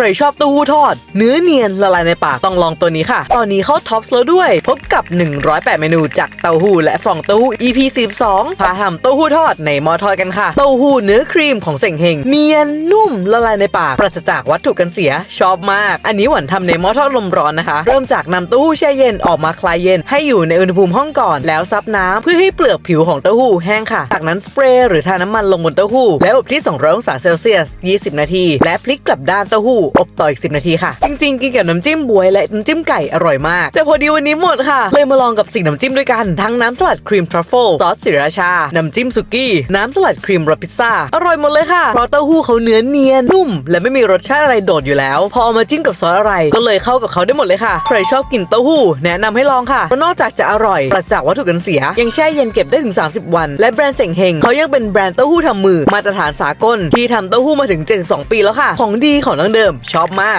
ใครชอบเต้าหู้ทอด เนื้อเนียนละลายในปากต้องลองตัวนี้ค่ะ ตอนนี้เข้าท็อปส์แล้วด้วย พบกับ 108 เมนูจากเต้าหู้และฟองเต้าหู้ EP 42พาทำเต้าหู้ทอดในหม้อทอดกันค่ะเต้าหู้เนื้อครีมของเส่งเฮงเนียนนุ่มละลายในปากปราศจากวัตถุกันเสียชอบมาก อันนี้หวานทำในหม้อทอดลมร้อนนะคะ เริ่มจากนำเต้าหู้แช่เย็นออกมาคลายเย็น ให้อยู่ในอุณหภูมิห้องก่อน แล้วซับน้ำเพื่อให้เปลือกผิวของเต้าหู้แห้งค่ะ จากนั้นสเปรย์หรือทาน้ำมันลงบนเต้าหู้แล้วอบที่200องศาเซลเซียส 20 นาที และพลิกกลับด้านเต้าหู้อบต่ออีก 10 นาทีค่ะ จริงๆ กินกับน้ำจิ้มบวยและน้ำจิ้มไก่อร่อยมาก แต่พอดีวันนี้หมดค่ะ เลยมาลองกับสิ่งน้ำจิ้มด้วยกัน ทั้งน้ำสลัดครีมทรัฟเฟิลซอสสิราชา น้ำจิ้มสุกี้ น้ำสลัดครีมรสพิซซ่า อร่อยหมดเลยค่ะ เพราะเต้าหู้เขาเนื้อเนียนนุ่ม และไม่มีรสชาติอะไรโดดอยู่แล้ว พอเอามาจิ้มกับซอสอะไร ก็เลยเข้ากับเขาได้หมดเลยค่ะ ใครชอบกินเต้าหู้แนะนำให้ลองค่ะเพราะนอกจากจะอร่อยปราศจากวัตถุกันเสีย ยังแช่เย็นเก็บได้ถึง 30 วัน และแบรนด์เส่งเฮงเขายังเป็นแบรนด์เต้าหู้ทำมือมาตรฐานสากลที่ทำเต้าหู้มาถึง 72 ปีแล้วค่ะ ของดีของดั้งเดิมชอบมาก